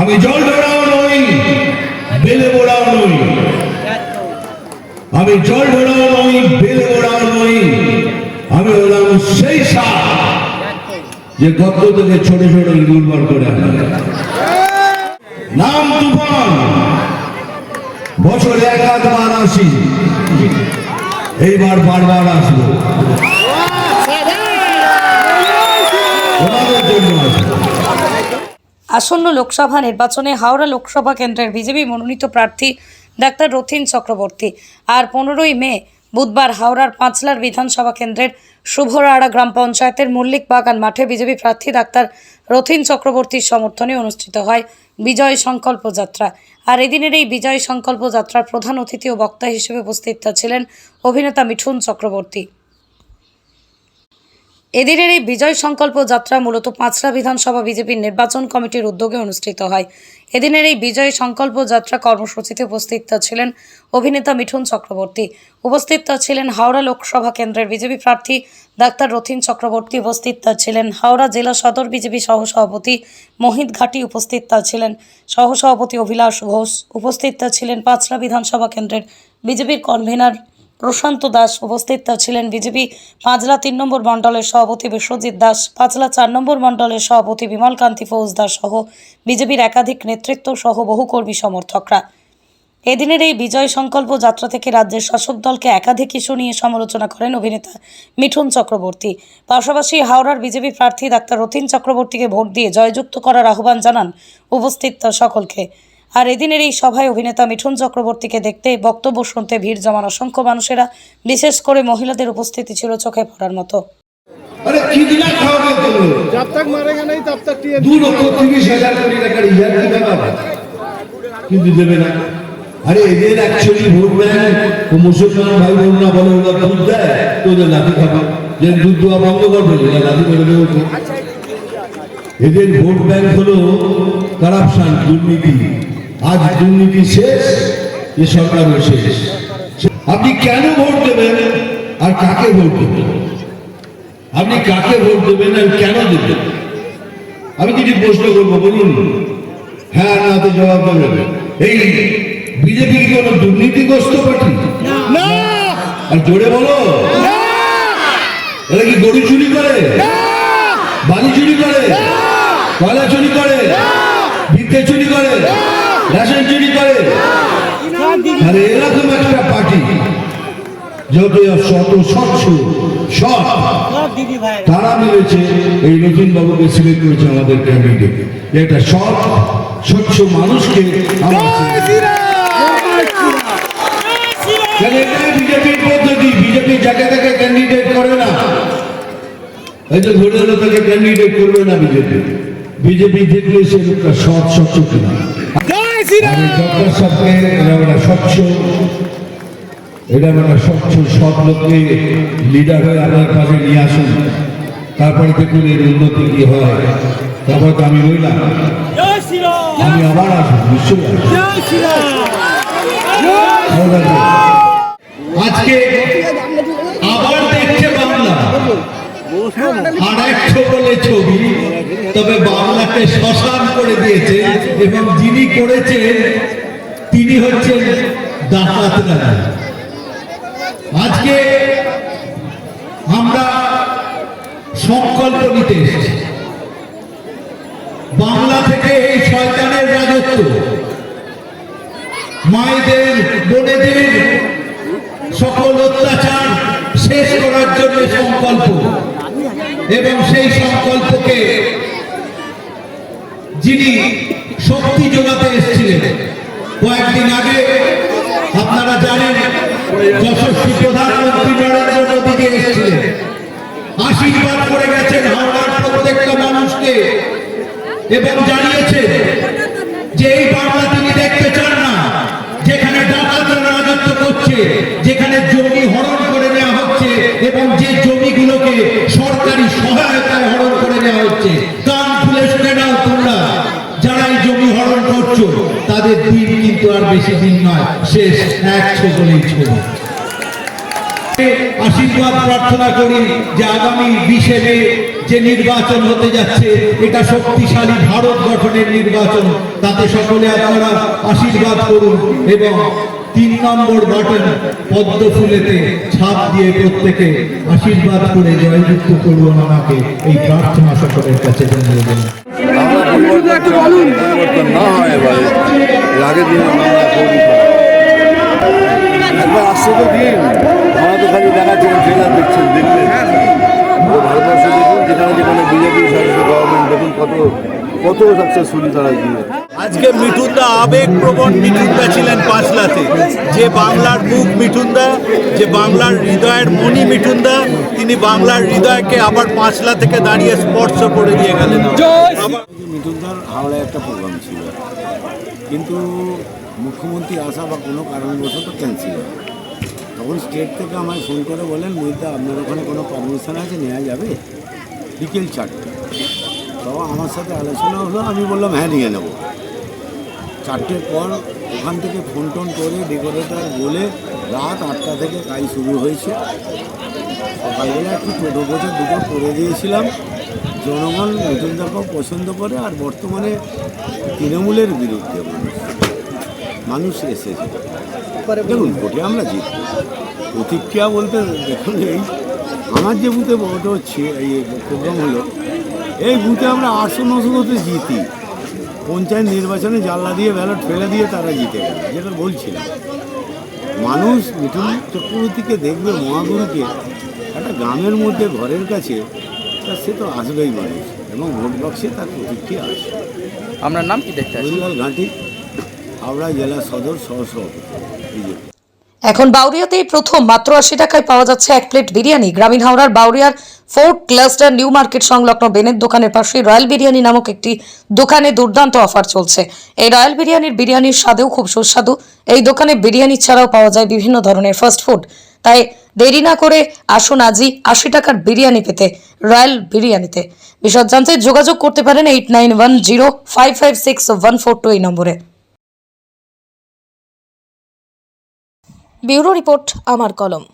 আমি জল ভরাও নই, বেলে মোড়াও নই। আমি জল ভরাও নই, বেলে মোড়াও নই। আমি হলাম সেই সাপ যে গত থেকে ছোট ছোট ইঁদুর করে নাম তুফান। বছরে এক আধবার আসি। এইবার বারবার আসব। আসন্ন লোকসভা নির্বাচনে হাওড়া লোকসভা কেন্দ্রের বিজেপি মনোনীত প্রার্থী ডাক্তার রথিন চক্রবর্তী। আর পনেরোই মে, বুধবার হাওড়ার পাঁচলার বিধানসভা কেন্দ্রের শুভরাড়া গ্রাম পঞ্চায়েতের মল্লিক বাগান মাঠে বিজেপি প্রার্থী ডাক্তার রথিন চক্রবর্তীর সমর্থনে অনুষ্ঠিত হয় বিজয় সংকল্প যাত্রা। আর এদিনের এই বিজয় সংকল্প যাত্রার প্রধান অতিথি ও বক্তা হিসেবে উপস্থিত ছিলেন অভিনেতা মিঠুন চক্রবর্তী। এদিনের এই বিজয় সংকল্প যাত্রা মূলত পাঁচরা বিধানসভা বিজেপির নির্বাচন কমিটির উদ্যোগে অনুষ্ঠিত হয়। এদিনের এই বিজয় সংকল্প যাত্রা কর্মসূচিতে উপস্থিত ছিলেন অভিনেতা মিঠুন চক্রবর্তী। উপস্থিত ছিলেন হাওড়া লোকসভা কেন্দ্রের বিজেপি প্রার্থী ডাক্তার রথিন চক্রবর্তী। উপস্থিত ছিলেন হাওড়া জেলা সদর বিজেপি সহসভাপতি মোহিত ঘাটি। উপস্থিত ছিলেন সহসভাপতি অভিলাষ ঘোষ। উপস্থিত ছিলেন পাঁচরা বিধানসভা কেন্দ্রের বিজেপির কনভেনার প্রশান্ত দাস উপস্থিত ছিলেন বিজেপি পাঁচলা তিন নম্বর মণ্ডলের সভাপতি বিশ্বজিৎ দাস, পাঁচলা চার নম্বর মণ্ডলের সভাপতি বিমল কান্তি ফৌজদার সহ বিজেপির একাধিক নেতৃত্ব সহ বহু কর্মী সমর্থকরা। এদিনের এই বিজয় সংকল্প যাত্রা থেকে রাজ্যের শাসক দলকে একাধিক ইস্যু নিয়ে সমালোচনা করেন অভিনেতা মিঠুন চক্রবর্তী। পাশাপাশি হাওড়ার বিজেপি প্রার্থী ডাক্তার রথিন চক্রবর্তীকে ভোট দিয়ে জয়যুক্ত করার আহ্বান জানান উপস্থিত সকলকে। আর এদিনের এই সভায় অভিনেতা মিঠুন চক্রবর্তীকে দেখতে বক্তব্য শুনতে ভিড় জমান অসংখ্য মানুষেরা বিশেষ করে মহিলাদের উপস্থিতি ছিল চোখে পড়ার মতো আরে কি দিলা খাওয়াবে তুমি जब तक मारेगा नहीं तब तक टीएम দু লক্ষ তিরিশ হাজার কোটি টাকার ইয়ার কি ব্যাপার কিন্তু দেবে না আরে এদের অ্যাকচুয়ালি ভোট ব্যাংক ও মুসলমান ভাই বোনরা বলে ওরা দুধ দেয় তো ওদের লাঠি খাবে যে দুধ দেওয়া বন্ধ করবে ওরা লাঠি মেরে দেবো তো। এদের ভোট ব্যাংক হলো কারাপশন দুর্নীতি আজ দুর্নীতি শেষ এ সরকারও শেষ। আপনি কেন ভোট দেবেন আর কাকে ভোট দেবেন? আপনি কাকে ভোট দেবেন আর কেন দেবেন? আমি কিছু প্রশ্ন করব বলুন। হ্যাঁ না তো জবাব দেবেন এই বিজেপি কি কোনো দুর্নীতিগ্রস্ত পার্টি? আর জোরে বলো। এরা কি গরু চুরি করে? বালি চুরি করে? কয়লা চুরি করে? ভিত্তে চুরি করে? রেশন চুরি করে। আর এরকম একটা পার্টি। যদিও শত সৎস সৎ তারা মিলেছে এই নতুন বাবুকে সিলেক্ট করেছে আমাদের ক্যান্ডিডেট একটা সৎ স্বচ্ছ মানুষকে বিজেপির পদ্ধতি? বিজেপি যাকে তাকে ক্যান্ডিডেট করে না। হয়তো ধরে হলো ক্যান্ডিডেট করবে না বিজেপি। বিজেপি দেখলে সে লোকটা সৎ স্বচ্ছ কিনা? স্বচ্ছ এরা আমরা স্বচ্ছ সব লোককে লিডার হয়ে আপনার কাজে নিয়ে আসুন। তারপরে দেখুন এর উন্নতি কি হয়। তারপর তো আমি রইলাম। আমি আবার আসব নিশ্চয়ই আজকে আবার দেখছে বাংলা। আর এক বলে ছবি। তবে বাংলাকে শ্মশান করে দিয়েছে এবং যিনি করেছেন, তিনি হচ্ছেন ডাকাত আজকে আমরা সংকল্প নিতে এসেছি। বাংলা থেকে এই শয়তানের রাজত্ব, মায়েদের, বোনেদের সকল অত্যাচার শেষ করার জন্য সংকল্প এবং সেই সংকল্পকে যিনি শক্তি যোগাতে এসেছিলেন, কয়েকদিন আগে, আপনারা জানেন, যশস্বী প্রধানমন্ত্রী নরেন্দ্র মোদীজি এসেছিলেন। আশীর্বাদ করে গেছেন হাওড়ার প্রত্যেকটা মানুষকে এবং জানিয়েছেন যে এই বাংলা তিনি দেখতে চান না, যেখানে ডাকাতরা রাজত্ব করছে, যেখানে জমি হরণ দিন কিন্তু আর বেশি দিন নয়। শেষ এক ছবলেই ছবি। আশীর্বাদ প্রার্থনা করি যে আগামী বিশে মে যে নির্বাচন হতে যাচ্ছে, এটা শক্তিশালী ভারত গঠনের নির্বাচন। তাতে সকলে আপনারা আশীর্বাদ করুন এবং তিন নম্বর বাটন পদ্ম ফুলেতে ছাপ দিয়ে প্রত্যেকে আশীর্বাদ করে জয়যুক্ত করুন আমাকে। এই প্রার্থনা সকলের কাছে জানিয়ে দেন। বাংলা আজকে মিঠুনদা আবেগপ্রবণ মিঠুনদা ছিলেন পাঁচলাতে। যে বাংলার মুখ মিঠুনদা, যে বাংলার হৃদয়ের মণি মিঠুনদা, তিনি বাংলার হৃদয়কে আবার পাঁচলা থেকে দাঁড়িয়ে স্পর্শ করে দিয়ে গেলেন। মিঠুনদার হাওড়ায় একটা প্রোগ্রাম ছিল। কিন্তু মুখ্যমন্ত্রী আসা বা কোনো কারণবশত ক্যান্সেল হয়। তখন স্টেট থেকে আমায় ফোন করে বলেন মহিতা আপনার ওখানে কোনো পারমিশন আছে? নেওয়া যাবে? বিকেল চারটে। তো আমার সাথে আলোচনা হলো, আমি বললাম হ্যাঁ নিয়ে নেব। চারটের পর ওখান থেকে ফোন টোন করে ডেকোরেটার বলে রাত আটটা থেকে কাজ শুরু হয়েছে। সকালবেলা একটু টোটো বোঝা দুটো করে দিয়েছিলাম। জনগণ নতুনদাকেও পছন্দ করে আর বর্তমানে তৃণমূলের বিরুদ্ধে মানুষ মানুষ এসেছে। দেখুন, ভোটে আমরা জিতব। প্রতিক্রিয়া বলতে দেখুন, এই আমার যে বুথে ভোট হচ্ছে, এই প্রোগ্রাম হলো, এই বুথে আমরা আটশো নশো ভোটে জিতি। পঞ্চায়েত নির্বাচনে জানলা দিয়ে, ব্যালট ফেলে দিয়ে তারা জিতে গেল, যেটা বলছিলাম। মানুষ মিঠুন চক্রবর্তীকে দেখবে, মহাগুরুকে, একটা গ্রামের মধ্যে, ঘরের কাছে তা সে তো আসবেই মানুষ এবং ভোট বাক্সে তার প্রতিক্রিয়া আসে আপনার নাম কি দেখতে? হরিলাল ঘাঁটি হাওড়া জেলা সদর সহসভাপতি বিজেপি। এখন বাউরিয়াতেই প্রথম মাত্র আশি টাকায় পাওয়া যাচ্ছে এক প্লেট বিরিয়ানি। গ্রামীণ হাওড়ার বাউরিয়ার ফোর্ট ক্লাস্টার নিউ মার্কেট সংলগ্ন বেনের দোকানের পাশে রয়্যাল বিরিয়ানি নামক একটি দোকানে দুর্দান্ত অফার চলছে। এই রয়্যাল বিরিয়ানির বিরিয়ানির স্বাদেও খুব সুস্বাদু। এই দোকানে বিরিয়ানি ছাড়াও পাওয়া যায় বিভিন্ন ধরনের ফাস্ট ফুড। তাই দেরি না করে আসুন আজই আশি টাকার বিরিয়ানি পেতে, রয়্যাল বিরিয়ানিতে। বিশদ জানতে যোগাযোগ করতে পারেন eight nine one zero five five six one four two এই নম্বরে। ব্যুরো রিপোর্ট, আমার কলম।